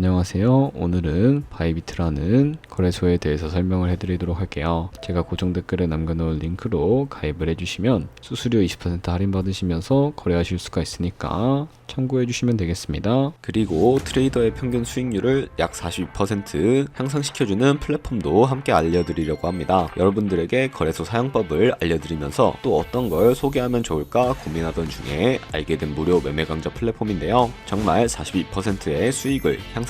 안녕하세요. 오늘은 바이비트라는 거래소에 대해서 설명을 해드리도록 할게요. 제가 고정 댓글에 남겨놓은 링크로 가입을 해주시면 수수료 20% 할인 받으시면서 거래하실 수가 있으니까 참고해주시면 되겠습니다. 그리고 트레이더의 평균 수익률을 약 42% 향상시켜주는 플랫폼도 함께 알려드리려고 합니다. 여러분들에게 거래소 사용법을 알려드리면서 또 어떤 걸 소개하면 좋을까 고민하던 중에 알게 된 무료 매매 강좌 플랫폼인데요. 정말 42%의 수익을 향상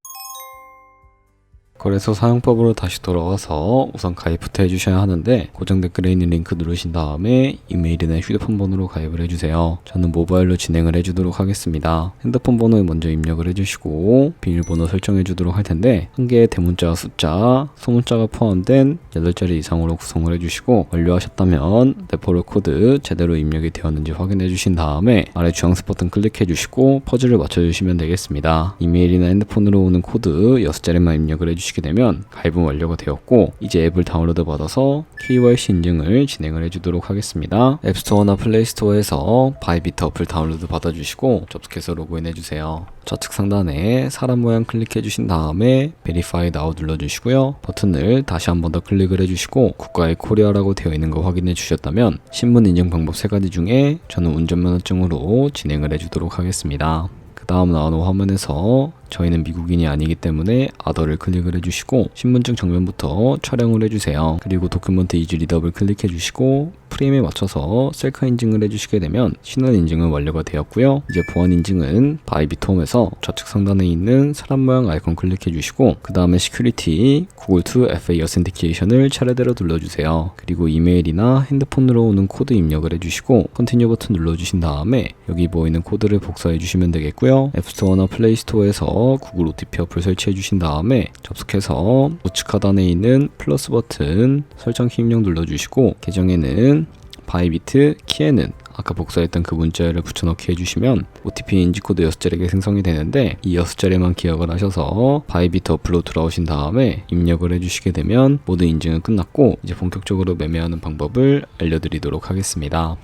거래소 사용법으로 다시 돌아와서 우선 가입부터 해주셔야 하는데 고정 댓글에 있는 링크 누르신 다음에 이메일이나 휴대폰 번호로 가입을 해주세요. 저는 모바일로 진행을 해주도록 하겠습니다. 핸드폰 번호에 먼저 입력을 해주시고 비밀번호 설정해 주도록 할 텐데 한 개의 대문자 숫자, 소문자가 포함된 8자리 이상으로 구성을 해주시고 완료하셨다면 레퍼럴 코드 제대로 입력이 되었는지 확인해 주신 다음에 아래 주황색 버튼 클릭해 주시고 퍼즐을 맞춰주시면 되겠습니다. 이메일이나 핸드폰으로 오는 코드 6자리만 입력을 해주시 게 되면 가입은 완료가 되었고 이제 앱을 다운로드 받아서 KYC 인증을 진행을 해주도록 하겠습니다. 앱스토어나 플레이스토어에서 바이비트 어플 다운로드 받아주시고 접속해서 로그인 해주세요. 좌측 상단에 사람 모양 클릭해 주신 다음에 Verify Now 눌러주시고요. 버튼을 다시 한 번 더 클릭을 해주시고 국가의 코리아라고 되어 있는 거 확인해 주셨다면 신분 인증 방법 세 가지 중에 저는 운전면허증으로 진행을 해주도록 하겠습니다. 그 다음 나오는 화면에서 저희는 미국인이 아니기 때문에 아더를 클릭을 해주시고 신분증 정면부터 촬영을 해주세요. 그리고 도큐먼트 이즈 리더블 클릭해 주시고 프레임에 맞춰서 셀카 인증을 해주시게 되면 신원 인증은 완료가 되었고요. 이제 보안 인증은 바이비트홈에서 좌측 상단에 있는 사람 모양 아이콘 클릭해 주시고 그 다음에 시큐리티 구글 투 FA 어센티케이션을 차례대로 눌러주세요. 그리고 이메일이나 핸드폰으로 오는 코드 입력을 해주시고 컨티뉴 버튼 눌러주신 다음에 여기 보이는 코드를 복사해 주시면 되겠고요. 앱스토어나 플레이스토어에서 구글 OTP 어플 설치해 주신 다음에 접속해서 우측 하단에 있는 플러스 버튼 설정 키 입력 눌러주시고 계정에는 바이비트 키에는 아까 복사했던 그 문자를 붙여넣기 해주시면 OTP 인지코드 6자리가 생성이 되는데 이 6자리만 기억을 하셔서 바이비트 어플로 들어오신 다음에 입력을 해주시게 되면 모든 인증은 끝났고 이제 본격적으로 매매하는 방법을 알려드리도록 하겠습니다.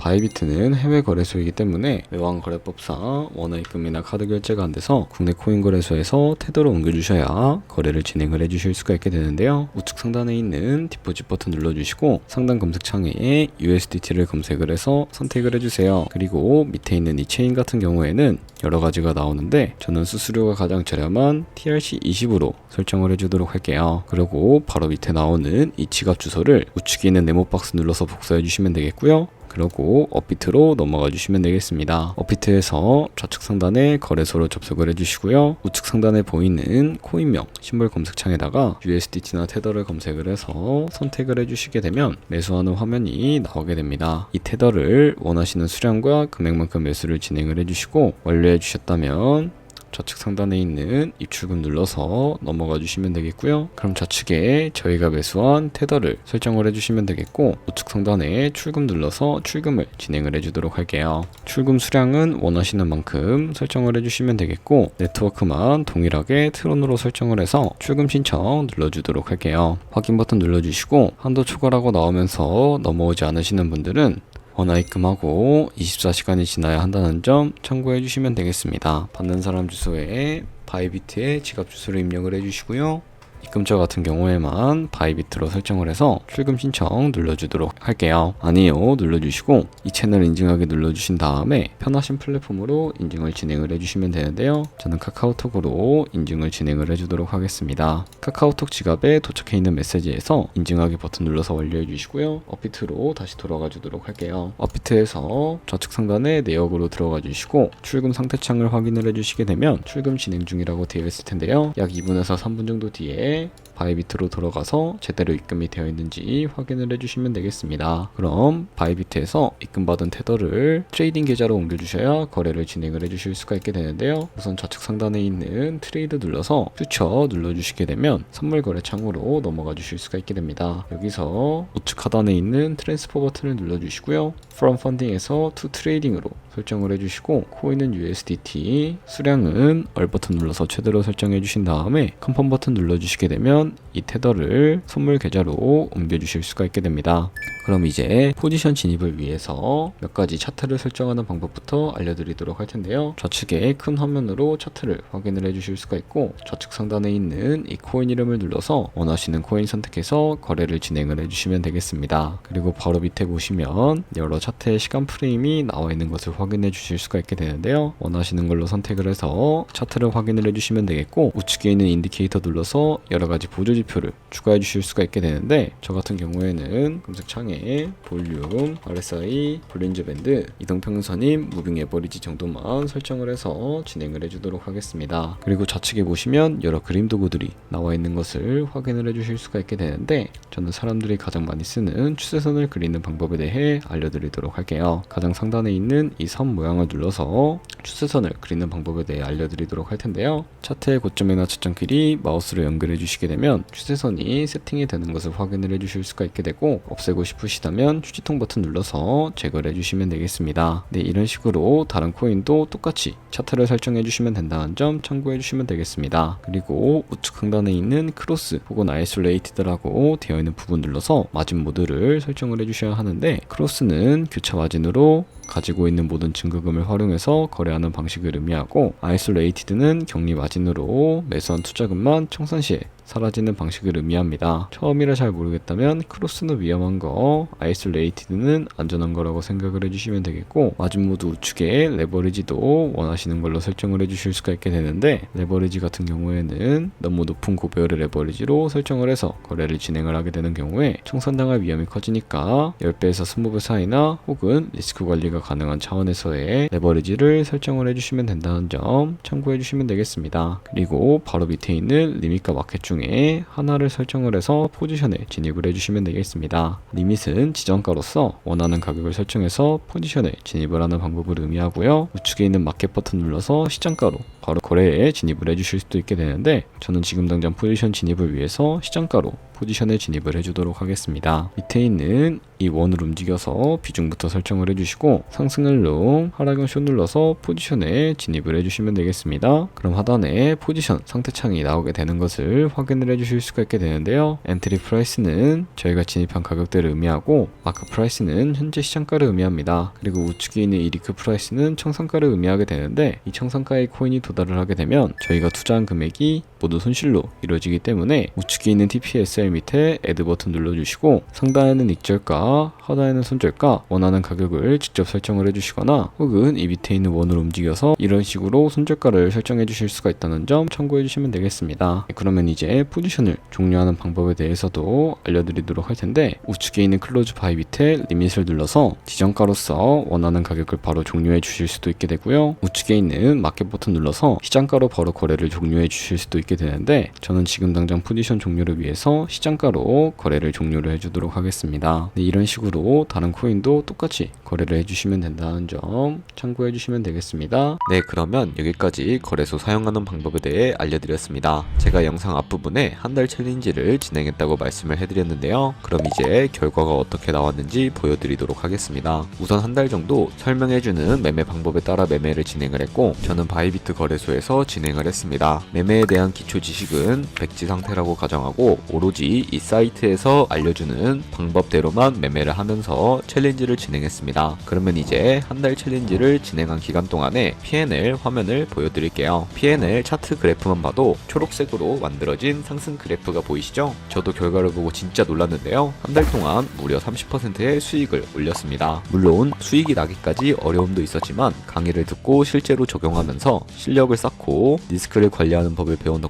바이비트는 해외 거래소이기 때문에 외환 거래법상 원화 입금이나 카드 결제가 안 돼서 국내 코인 거래소에서 테더로 옮겨주셔야 거래를 진행을 해주실 수가 있게 되는데요. 우측 상단에 있는 디포짓 버튼 눌러주시고 상단 검색창에 USDT를 검색을 해서 선택을 해주세요. 그리고 밑에 있는 이 체인 같은 경우에는 여러 가지가 나오는데 저는 수수료가 가장 저렴한 TRC20으로 설정을 해주도록 할게요. 그리고 바로 밑에 나오는 이 지갑 주소를 우측에 있는 네모 박스 눌러서 복사해 주시면 되겠고요. 그리고 업비트로 넘어가 주시면 되겠습니다. 업비트에서 좌측 상단에 거래소로 접속을 해주시고요. 우측 상단에 보이는 코인명 심벌 검색창에다가 USDT나 테더를 검색을 해서 선택을 해주시게 되면 매수하는 화면이 나오게 됩니다. 이 테더를 원하시는 수량과 금액만큼 매수를 진행을 해주시고 완료해 주셨다면 좌측 상단에 있는 입출금 눌러서 넘어가 주시면 되겠고요. 그럼 좌측에 저희가 매수한 테더를 설정을 해주시면 되겠고 우측 상단에 출금 눌러서 출금을 진행을 해주도록 할게요. 출금 수량은 원하시는 만큼 설정을 해주시면 되겠고 네트워크만 동일하게 트론으로 설정을 해서 출금 신청 눌러주도록 할게요. 확인 버튼 눌러주시고 한도 초과라고 나오면서 넘어오지 않으시는 분들은 원화 입금하고 24시간이 지나야 한다는 점 참고해 주시면 되겠습니다. 받는 사람 주소에 바이비트의 지갑 주소를 입력을 해 주시고요. 입금자 같은 경우에만 바이비트로 설정을 해서 출금 신청 눌러주도록 할게요. 아니요 눌러주시고 이 채널 인증하기 눌러주신 다음에 편하신 플랫폼으로 인증을 진행을 해주시면 되는데요. 저는 카카오톡으로 인증을 진행을 해주도록 하겠습니다. 카카오톡 지갑에 도착해 있는 메시지에서 인증하기 버튼 눌러서 완료해 주시고요. 업비트로 다시 돌아가 주도록 할게요. 업비트에서 좌측 상단에 내역으로 들어가 주시고 출금 상태 창을 확인을 해주시게 되면 출금 진행 중이라고 되어 있을 텐데요. 약 2분에서 3분 정도 뒤에 이제 바이비트로 들어가서 제대로 입금이 되어 있는지 확인을 해주시면 되겠습니다. 그럼 바이비트에서 입금받은 테더를 트레이딩 계좌로 옮겨주셔야 거래를 진행을 해주실 수가 있게 되는데요. 우선 좌측 상단에 있는 트레이드 눌러서 퓨처 눌러주시게 되면 선물 거래 창으로 넘어가 주실 수가 있게 됩니다. 여기서 우측 하단에 있는 트랜스퍼 버튼을 눌러주시고요. From Funding에서 To Trading으로 설정을 해주시고 코인은 USDT, 수량은 얼 버튼 눌러서 최대로 설정해 주신 다음에 컨펌 버튼 눌러 주시게 되면 이 테더를 선물 계좌로 옮겨주실 수가 있게 됩니다. 그럼 이제 포지션 진입을 위해서 몇 가지 차트를 설정하는 방법부터 알려드리도록 할 텐데요. 좌측에 큰 화면으로 차트를 확인을 해주실 수가 있고 좌측 상단에 있는 이 코인 이름을 눌러서 원하시는 코인 선택해서 거래를 진행을 해주시면 되겠습니다. 그리고 바로 밑에 보시면 여러 차트의 시간 프레임이 나와 있는 것을 확인해 주실 수가 있게 되는데요. 원하시는 걸로 선택을 해서 차트를 확인을 해주시면 되겠고 우측에 있는 인디케이터 눌러서 여러 가지 보조 지 표를 추가해 주실 수가 있게 되는데 저 같은 경우에는 검색 창에 볼륨, RSI, 볼린저 밴드, 이동평선임, 무빙 에버리지 정도만 설정을 해서 진행을 해주도록 하겠습니다. 그리고 좌측에 보시면 여러 그림 도구들이 나와 있는 것을 확인을 해주실 수가 있게 되는데 저는 사람들이 가장 많이 쓰는 추세선을 그리는 방법에 대해 알려드리도록 할게요. 가장 상단에 있는 이 선 모양을 눌러서 추세선을 그리는 방법에 대해 알려드리도록 할 텐데요. 차트의 고점이나 저점 길이 마우스로 연결해 주시게 되면 추세선이 세팅이 되는 것을 확인을 해 주실 수가 있게 되고 없애고 싶으시다면 휴지통 버튼 눌러서 제거를 해 주시면 되겠습니다. 네, 이런 식으로 다른 코인도 똑같이 차트를 설정해 주시면 된다는 점 참고해 주시면 되겠습니다. 그리고 우측 상단에 있는 크로스 혹은 아이솔레이티드라고 되어 있는 부분 눌러서 마진 모드를 설정을 해 주셔야 하는데 크로스는 교차 마진으로 가지고 있는 모든 증거금을 활용해서 거래하는 방식을 의미하고 아이솔레이티드는 격리 마진으로 매수한 투자금만 청산 시에 사라지는 방식을 의미합니다. 처음이라 잘 모르겠다면 크로스는 위험한 거, 아이솔레이티드는 안전한 거라고 생각을 해주시면 되겠고 마진 모드 우측에 레버리지도 원하시는 걸로 설정을 해주실 수가 있게 되는데 레버리지 같은 경우에는 너무 높은 고배율의 레버리지로 설정을 해서 거래를 진행을 하게 되는 경우에 청산당할 위험이 커지니까 10배에서 20배 사이나 혹은 리스크 관리가 가능한 차원에서의 레버리지를 설정을 해주시면 된다는 점 참고해 주시면 되겠습니다. 그리고 바로 밑에 있는 리밋과 마켓 중에 하나를 설정을 해서 포지션에 진입을 해주시면 되겠습니다. 리밋은 지정가로서 원하는 가격을 설정해서 포지션에 진입을 하는 방법을 의미하고요. 우측에 있는 마켓 버튼 눌러서 시장가로 바로 거래에 진입을 해주실 수도 있게 되는데 저는 지금 당장 포지션 진입을 위해서 시장가로 포지션에 진입을 해주도록 하겠습니다. 밑에 있는 이 원을 움직여서 비중부터 설정을 해주시고 상승을 롱, 하락은 숏 눌러서 포지션에 진입을 해주시면 되겠습니다. 그럼 하단에 포지션 상태 창이 나오게 되는 것을 확인을 해주실 수가 있게 되는데요. 엔트리 프라이스는 저희가 진입한 가격대를 의미하고 마크 프라이스는 현재 시장가를 의미합니다. 그리고 우측에 있는 이 리크 프라이스는 청산가를 의미하게 되는데 이 청산가의 코인이 도달을 하게 되면 저희가 투자한 금액이 모두 손실로 이루어지기 때문에 우측에 있는 TPSL 밑에 애드 버튼 눌러주시고 상단에는 익절가, 하단에는 손절가 원하는 가격을 직접 설정을 해주시거나 혹은 이 밑에 있는 원을 움직여서 이런 식으로 손절가를 설정해 주실 수가 있다는 점 참고해 주시면 되겠습니다. 네, 그러면 이제 포지션을 종료하는 방법에 대해서도 알려드리도록 할 텐데 우측에 있는 클로즈 바이 밑에 리밋을 눌러서 지정가로서 원하는 가격을 바로 종료해 주실 수도 있게 되고요. 우측에 있는 마켓 버튼 눌러서 시장가로 바로 거래를 종료해 주실 수도 있게 되는데 저는 지금 당장 포지션 종료를 위해서 시장가로 거래를 종료를 해주도록 하겠습니다. 네, 이런 식으로 다른 코인도 똑같이 거래를 해주시면 된다는 점 참고해 주시면 되겠습니다. 네, 그러면 여기까지 거래소 사용하는 방법에 대해 알려드렸습니다. 제가 영상 앞부분에 한 달 챌린지를 진행했다고 말씀을 해드렸는데요. 그럼 이제 결과가 어떻게 나왔는지 보여드리도록 하겠습니다. 우선 한 달 정도 설명해주는 매매 방법에 따라 매매를 진행을 했고, 저는 바이비트 거래소에서 진행을 했습니다. 매매에 대한 기초 지식은 백지 상태라고 가정하고, 오로지 이 사이트에서 알려주는 방법대로만 매매를 하면서 챌린지를 진행했습니다. 그러면 이제 한 달 챌린지를 진행한 기간 동안에 PNL 화면을 보여드릴게요. PNL 차트 그래프만 봐도 초록색으로 만들어진 상승 그래프가 보이시죠? 저도 결과를 보고 진짜 놀랐는데요. 한 달 동안 무려 30%의 수익을 올렸습니다. 물론 수익이 나기까지 어려움도 있었지만 강의를 듣고 실제로 적용하면서 실력을 쌓고 리스크를 관리하는 법을 배운 덕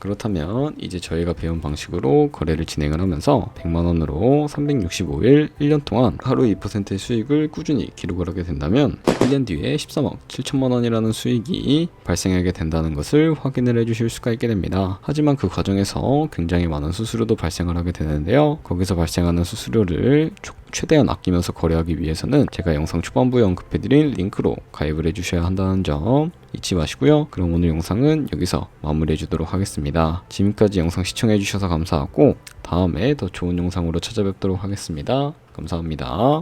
그렇다면 이제 저희가 배운 방식으로 거래를 진행을 하면서 100만 원으로 365일 1년 동안 하루 2%의 수익을 꾸준히 기록을 하게 된다면 1년 뒤에 13억 7천만 원이라는 수익이 발생하게 된다는 것을 확인을 해 주실 수가 있게 됩니다. 하지만 그 과정에서 굉장히 많은 수수료도 발생을 하게 되는데요. 거기서 발생하는 수수료를 조- 최대한 아끼면서 거래하기 위해서는 제가 영상 초반부에 언급해드린 링크로 가입을 해주셔야 한다는 점 잊지 마시고요. 그럼 오늘 영상은 여기서 마무리해 주도록 하겠습니다. 지금까지 영상 시청해 주셔서 감사하고 다음에 더 좋은 영상으로 찾아뵙도록 하겠습니다. 감사합니다.